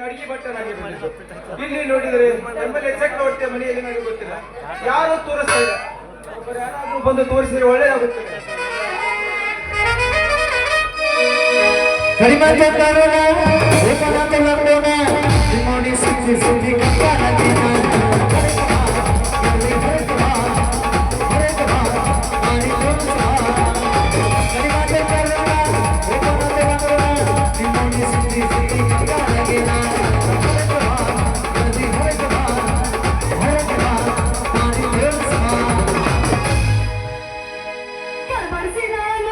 ಅಡಿಗೆ ಭಟ್ಟರಾಗಿ ಇಲ್ಲಿ ನೋಡಿದರೆ ನಮ್ಮಲ್ಲಿ ಎಕ್ಸಾಕ್ಟ್ ಹೊಟ್ಟೆ ಮನೆಯಲ್ಲಿ ನನಗೆ ಗೊತ್ತಿಲ್ಲ. ಯಾರು ತೋರಿಸ್ತಾ ಇಲ್ಲ. ಒಬ್ಬರು ಯಾರಾದ್ರೂ ಬಂದು ತೋರಿಸಿದ್ರೆ ಒಳ್ಳೇದಾಗುತ್ತೆ ಕಡಿಮೆ ಚಂದ್ರ ನೋಡಿ ಸಿಕ್ಕಿ ಸಿಕ್ಕಿ ಕಪ್ಪ పరిశీలన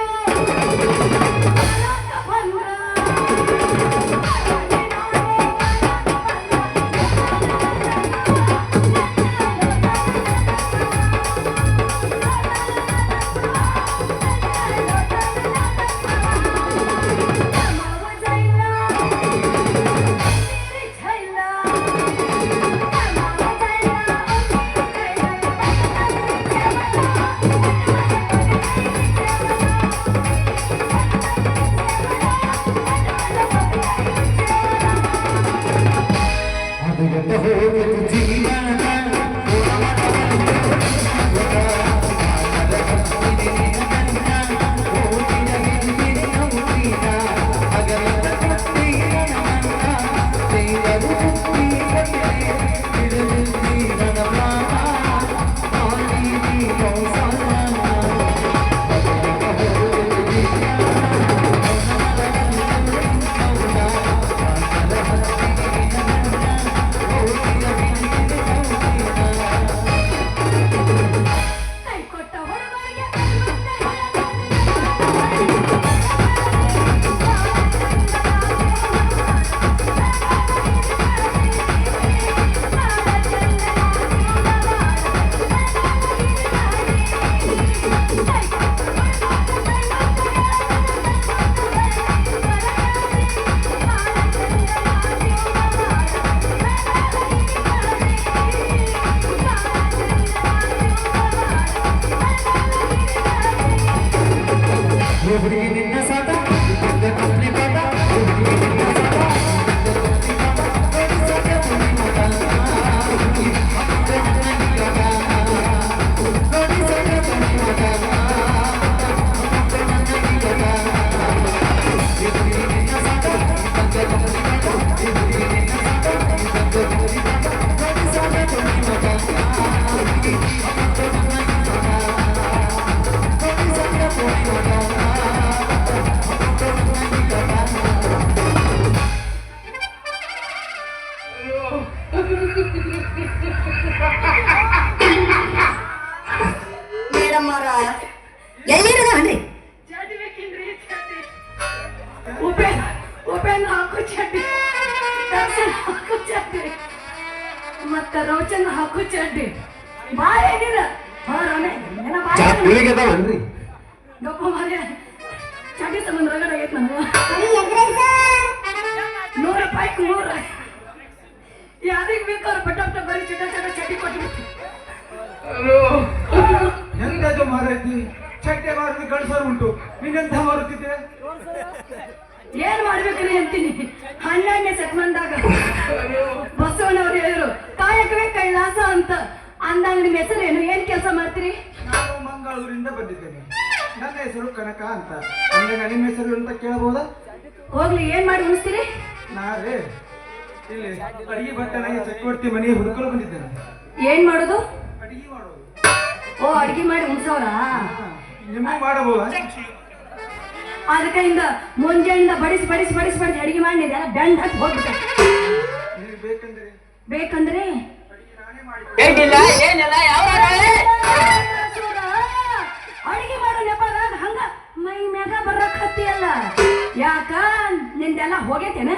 ಹುಡುಗಿ ನಿನ್ನ ಬೇಕೇನ್ರಿ ಚಡ್ಡಿ? ಉಪೇಂದ್ರ ಹಾಕು ಚಡ್ಡಿ. ದರ್ಶನ್ ಹಾಕು ಚಡ್ಡಿ. ಮತ್ತ ರೋಚನ್ ಹಾಕು ಚಡ್ಡಿ. ಬಾಳ ಏನಿಲ್ಲ ಚಡ್ಡಿ ಸಂಬಂಧ ರಗಡ ಆಗೈತೆ ನನಗೆ. ನೂರು ರೂಪಾಯಿ ನೂರು ಯಾರಿಗೆ ಬೇಕಾದ್ರೆ ಪಟ್ಟ ಬರೀ ಚಟ ಚಟ ಚಡ್ಡಿ ಕೊಟ್ಬಿಟ್ಟು ಹೆಂಗದು ಮಾರೈತಿ ಚಟ್ಟೆ ಮಾರುತಿ ಕಳ್ಸೋರು ಉಂಟು. ನೀನೆಂತ ಮಾರುತ್ತಿದ್ದೆ? ಏನ್ ಮಾಡ್ಬೇಕ್ರಿ ಅಂತೀನಿ? ಹನ್ನೆರಡನೇ ಬಂದಾಗ ಬಸವನವ್ರು ಹೇಳಿದ್ರು ಕಾಯಕವೇ ಕೈಲಾಸ ಅಂತ. ಅಂದಾಗ ನಿಮ್ಮ ಹೆಸರೇನು ಏನ್? ಕೆಲಸ ಮಾಡ್ತೀರಿ? ನಾನು ಮಂಗಳೂರಿಂದ ಬಂದಿದ್ದೇನೆ. ನನ್ನ ಹೆಸರು ಕನಕ ಅಂತ. ಅಂದ್ರೆ ನಿಮ್ಮ ಹೆಸರು ಅಂತ ಕೇಳಬಹುದಾ ಹೋಗ್ಲಿ ಏನ್ ಮಾಡಿ ಉಳಿಸ್ತೀರಿ ನಾವೇ ಇಲ್ಲಿ ಅಡಿಗೆ ಬಟ್ಟೆ ಚಕ್ರವರ್ತಿ ಮನೆಗೆ ಹುಡುಕಲು ಬಂದಿದ್ದೇನೆ. ಏನ್ ಮಾಡೋದು? ಓ ಅಡಿಗೆ ಮಾಡಿ ಉಣ್ಸವ್ರ ನಿಮಗೆ ಮಾಡಬಹುದಾ? ಅದಕ್ಕಿಂದ ಮುಂಜಾನಿಂದ ಬಡಿಸಿ ಬಡಿಸಿ ಬಡಿಸಿ ಬಡಿಸಿ ಅಡಿಗೆ ಮಾಡಿ ಎಲ್ಲ ಬೆಂಡ್ ಹಾಕಿ ಹೋಗ್ಬಿಟ್ಟೆ. ಬೇಕಂದ್ರೆ? ಬೇಕಂದ್ರೆ? ಅಡಿಗೆ ನಾನೇ ಮಾಡಿ ಏನಿಲ್ಲ ಏನಿಲ್ಲ ಯಾವ ಅಡಿಗೆ ಮಾಡೋ ನೆಪದಾಗ ಹಂಗ ಮೈ ಮ್ಯಾಗ ಬರಕ್ ಹತ್ತಿಯಲ್ಲ. ಯಾಕ? ನಿಂದೆಲ್ಲ ಹೋಗೈತೇನ?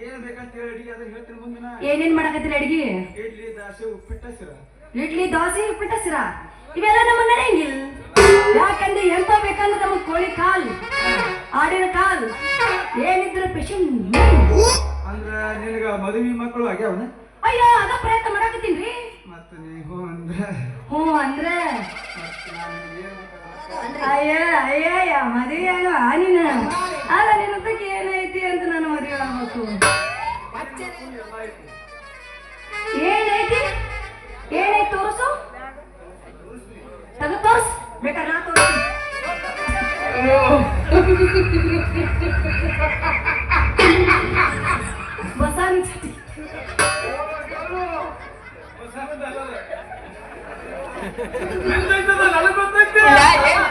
ಏನ್ ಬೇಕಂತ ಹೇಳಿ ಅಡಿಗೆ ಅದನ್ನ ಹೇಳ್ತೀನಿ ಮುಂದಿನ ಏನೇನ್ ಮಾಡಕತ್ತಿಲ್ಲ ಅಡಿಗೆ? ಇಡ್ಲಿ ದಾಸೆ ಉಪ್ಪಿಟ್ಟ ಸಿರ ಇಡ್ಲಿ ದೋಸೆ ಉಪ್ಪಿಟ್ಟ ಸಿರ ಇವೆಲ್ಲ ನಮ್ಮ ನಡೆಯಂಗಿಲ್ಲ ಯಾಕಂದ್ರೆ ಎಂತ ಬೇಕಂದ್ರೆ ನಮ್ಮ ಕೋಳಿ ಕಾಲ್ ಆಡಿನ ಕಾಲ್. ಏನಿದ್ರು ಪೆಷನ್ ಅಂದ್ರ ನಿನಗ ಮದುವೆ ಮಕ್ಕಳು ಆಗ್ಯಾವನ ಅಯ್ಯೋ ಅದ ಪ್ರಯತ್ನ ಮಾಡಕತ್ತೀನ್ರಿ. ಮತ್ತೆ ನೀವು ಅಂದ್ರೆ? ಹ್ಞೂ ಅಂದ್ರೆ? ಅಯ್ಯ ಅಯ್ಯಯ್ಯ ಮದುವೆ ಆಗೋ ನೀನು ಅಲ್ಲ ನಿನ್ನ ಏನೈತಿ ಅಂತ ನಾನು ಮದುವೆ ಆಗ್ಬೇಕು. ಬಸಾನಿ ಚಟಿ ನಿಂದೈತದ ನನಗ್ ಗೊತ್ತೈತೆ ಇಲ್ಲ, ಏನ್-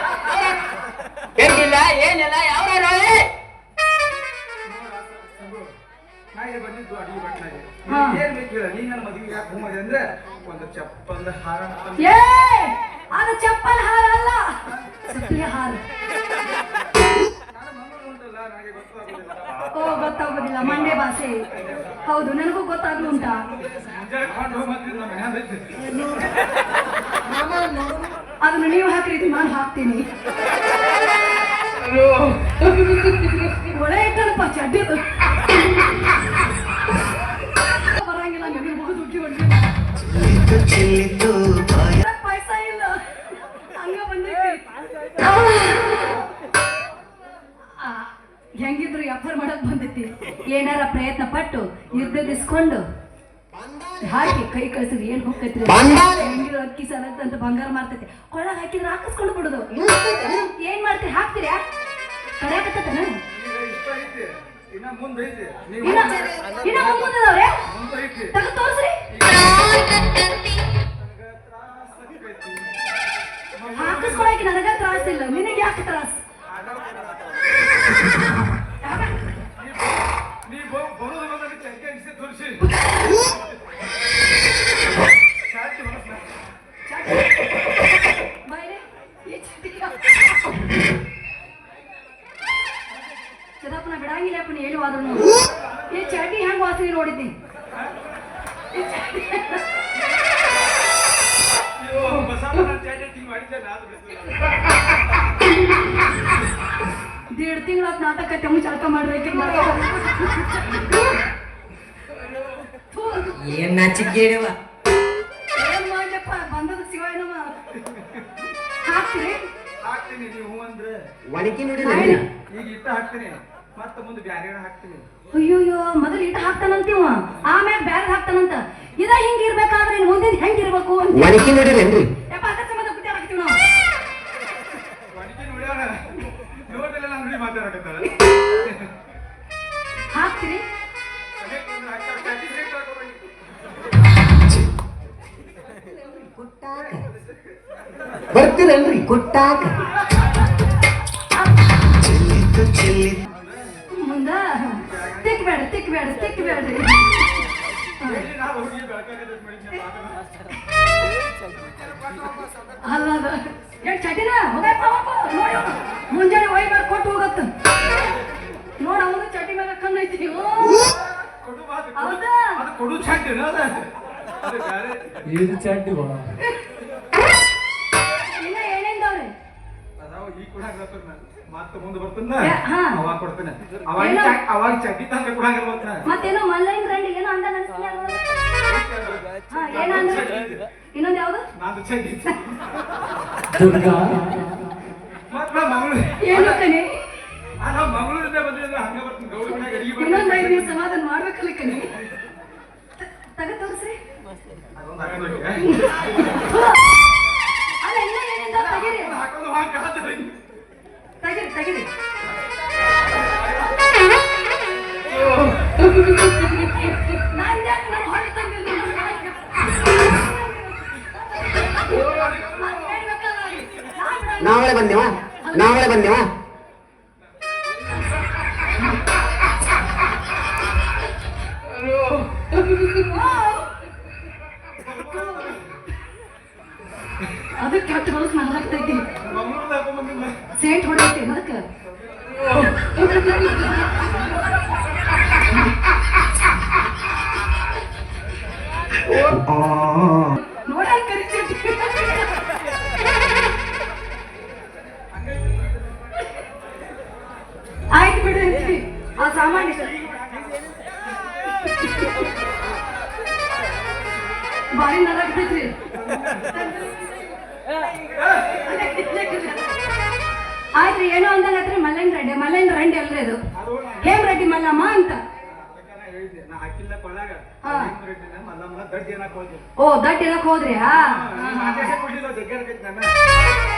ಹೆಂಗಿಲ್ಲ ಏನಿಲ್ಲ ಯಾವ ನಾ ಇಲ್ಲಿ ಬಂದಿದ್ದು ಅಡಿಗೆ ಭಟ್ನಾಗೆ ಹಾ. ಏನ್ ಬೇಕು ಹೇಳ ನೀ ನನ್ನ ಮದುವೆ ಯಾಕೆ ಹೋಮದೆ ಅಂದ್ರೆ ಒಂದು ಚಪ್ಪಲ್ ಹಾರ ತಂದು- ಏ ಅದು ಚಪ್ಪಲ್ ಹಾರ ಅಲ್ಲ. ಚಪ್ಪಲಿ ಹಾರ. ಓ, ಗೊತ್ತಾಗೋದಿಲ್ಲ. ಮಂಡ್ಯ ಭಾಷೆ. ಹೌದು, ನನಗೂ ಗೊತ್ತಾಗ್ಲು ಉಂಟಾ. ಅದನ್ನು ನೀವು ಹಾಕ್ರಿ ನಾನು ಹಾಕ್ತೀನಿ. ಒಳ್ಳೆ ಇಟ್ಟನಪ್ಪ ಚಡ್ಡಿದು ಬರಂಗಿಲ್ಲ, ನನಗೆ ಮುಗಿದು ಉಕ್ಕಿ ಹೊಡ್ತೀನಿ ಪೈಸಾ ಇಲ್ಲ ಹಂಗ ಬಂದೈತಿ ಆ, ಹೆಂಗಿದ್ರು ಎಫರ್ ಮಾಡಕ್ ಬಂದೈತಿ ಏನಾರ ಪ್ರಯತ್ನ ಪಟ್ಟು ಯುದ್ಧದಿಸ್ಕೊಂಡು ಹಾಕಿ ಕೈ ಕಳ್ಸಿದ್ರೆ ಏನ್ ಹೋಗ್ತೈತಿ ಹೆಂಗಿರೋ ಅಕ್ಕಿ ಅಂತ ಬಂಗಾರ ಮಾರ್ತೈತಿ. ಕೊಳ್ಳಾಗ ಹಾಕಿದ್ರೆ ಹಾಕಿಸ್ಕೊಂಡು ಬಿಡುದು. ಏನ್ ಮಾಡ್ತೀರಿ? ಹಾಕ್ತೀರಾ? ತಗ ತೋರ್ಸ್ರಿ. ಹಾಕಿಸ್ಕೊಳಕ್ಕೆ ನನಗ ತ್ರಾಸಿಲ್ಲ ನಿನಗೆ ಯಾಕೆ ತ್ರಾಸ ನೀ ಬ- ಬರೋದು ಬಂದಾಗ ಚಂಕೆ ಅನಿಸಿ ತೋರಿಸಿ ಚಾಟಿ ಮನಸ್ನ ಬೈರೆ ಈ ಚಟಿಯ ಚದಪ್ಪನ ಬಿಡಂಗಿಲ್ಲಪ್ಪ ನೀ ಹೇಳಿ ವಾದ್ರು ಈ ಚಟಿ ಹೆಂಗ್ ವಾಸನೆ ನೋಡಿದ್ದಿ? ಈ ಚಟಿ- ಅಯ್ಯೋ ಬಸವಣ್ಣ ಚಾಟಿ ಹಿಂಗ್ ಮಾಡಿದ್ದೆ ನಾನು ದೇಡ್ ತಿಂಗಳ ನಾಟಕ ತೆಮ್ಮ ಚಳಕ ಮಾಡ್ಬೇಕಿಲ್ಲ ಏನ್ ನಾಚಿಕೇಡವ ಅಂದ್ರೆ ಒಣಗಿ ನೋಡಿ ಈಗ ಇಟ್ಟ ಹಾಕ್ತೀನಿ. ಮತ್ತೆ ಮುಂದೆ ಬ್ಯಾರೆ ಹಾಕ್ತೀನಿ. ಅಯ್ಯೋಯ್ಯೋ ಮೊದಲು ಇಟ್ಟ ಹಾಕ್ತಾನಂತೀವ ಆಮೇಲೆ ಬ್ಯಾರೆ ಹಾಕ್ತಾನಂತ. ಇದ ಹಿಂಗ ಇರ್ಬೇಕಾದ್ರೆ ಇನ್ ಮುಂದಿನ ಹೆಂಗ್ ಇರ್ಬೇಕು ಅಂತ ಒಣಗಿ ನೋಡಿರೇನ್ರಿ ಯಪ್ಪ ಅದ ಸಂಬಂಧ ಗುಟ್ಟಿ ಹಾಕ್ತೀವಿ ನಾವು. ಒಣಗಿ ನೋಡ್ಯಾರ ನೋಡಿಲ್ಲ ನಾನು ನೋಡಿ ಮಾತಾಡಕತ್ತಾರ. ಹಾಕ್ತೀರಿ? ಚಾಟಿ ಬೇಕು ಬರ್ತೀರೇನ್ರಿ ಕೊಟ್ಟಾಕ ಮುಂದ? ತಿಕ್ಬೇಡ ತಿಕ್ಬೇಡ ತಿಕ್ಬೇಡ್ರಿ ಎಲ್ಲಿ ನಾವು ಹುಡುಗಿ ಬೆಳಕಾಗದ ಮಾಡಿದ್ದೆ ಅಲ್ಲ. ಅದ ಏನ್ ಚಟಿನ ಹೋಗಪ್ಪ ನೋಡಿ. ಅವ್ನು. ಮುಂಜಾನೆ ಒಯ್ಬೇಡ ಕೊಟ್ಟು ಹೋಗತ್ತ. ನೋಡ ಅವನು ಚಟಿ ಮೇಲೆ ಕಣ್ಣೈತಿ ಮಾತು ಹೌದಾ? ಅದು ಕೊಡು ಇದು ಚಟ್ಟಿ ಬಾ. ಕೊಡಾಕತ್ತಾರ ನಾನು. ಮತ್ತೆ ಮುಂದೆ ಬರ್ತನ. ಅವಾಗ ಕೊಡ್ತೇನೆ. ಅವಾಗ ಅವಾಗ ಚಡ್ಡಿ ಮತ್ತೇನೋ ಮಲ್ಲೈನ್ ರಂಡಿ ಏನೋ ಅಂದ ಇನ್ನೊಂದ್ ಯಾವ್ದು? ನಾನು ಚಡ್ಡಿ. ದುರ್ಗಾ. ಮತ್ತ ನಾ ಮಂಗಳೂರು ಏನು ಕಣಿ ಆ, ನಾ ಮಂಗಳೂರಿಂದ ಬಂದಿದ್ರೆ ಹಂಗ ಬರ್ತೀನಿ. ಗೌರಿ ಮನ್ಯಾಗ ಅಡಿಗೆ ಇನ್ನೊಂದ್ ಐದು ಸಮಾಧಾನ ಮಾಡ್ಬೇಕಲ್ಲ ಕಣಿ. ತಗ ತೋರಿಸ್ರಿ. ಅದೊಂದು. ಬಿಡಲ್ಲ. ನಾವಳೆ ಬಂದೇವ ನಾವಳೆ ಬಂದೇವ ಅದು ಕೆಟ್ಟ ಮನಸ್ಸು ಮಾಡ್ಲಾಗ್ತೈತಿ ಮಂಗಳೂರಿಂದ ಸೇಂಟ್ ಹೊಡೈತಿ ಅದಕ್ಕೆ? ನೋಡಲ್ ಕರಿಚಿಟ್ಟಿ. ಆಯ್ತು ಬಿಡು ಅಂತೀವಿ. ಆ ಸಾಮಾನ್ಯ ಬಾರಿ ನರಾಗ್ತೈತ್ರಿ ಆಯ್ತ್ರಿ, ಏನೋ ಅಂದಾಗತ್ರ ಮಲ್ಲನ್ ರೆಡ್ಡಿ ಮಲ್ಲನ್ ರೆಡ್ಡಿ ಅಲ್ರಿ ಅದು. ಹೇಮ್ ರೆಡ್ಡಿ, ಮಲ್ಲಮ್ಮ ಅಂತ? ಓ ದಟ್ ಏನಕ್ ಹೋದ್ರಿ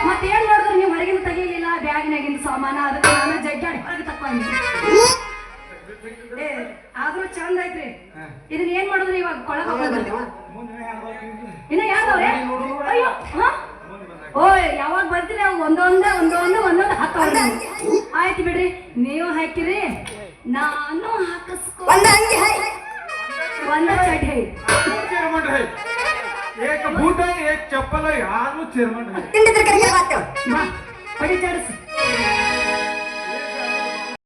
ಮತ್ತೆ ಏನ್ ಮಾಡಿದ್ರು ನೀವು ಹೊರಗಿನ ತೆಗಿಲಿಲ್ಲ, ಬ್ಯಾಗಿನಾಗಿಂದ ಸಾಮಾನ, ಅದಕ್ಕೆ ನಾನು ಜಗ್ಗಾಡಿ ಹೊರಗೆ ತಕೊಂಡಿ ಆದ್ರೂ ಚಂದ ಐತ್ರಿ. ಇದನ್ನ ಏನ್ ಮಾಡಿದ್ರಿ ಇವಾಗ ಕೊಳಗ. ಇನ್ನ ಯಾವ್ದವ್ರೆ? ಹಾ? ಯಾವಾಗ ಬರ್ತೀರಿ ಒಂದೊಂದೇ ಹಾಕವ್ರಿ ನೀವು. ಆಯ್ತು ಬಿಡ್ರಿ. ನೀವು ಹಾಕಿರಿ ನಾನು ಹಾಕಿಸ್ಕೊ ಒಂದ ಚಡ್ಡಿ ಯಾರು ಚೇರ್ಮನ್ ರೇ? ಏಕ ಬೂಟ ಏಕ್ ಚಪ್ಪಲ ಯಾರು ಚೇರ್ಮನ್ ಜಾಡಿಸು.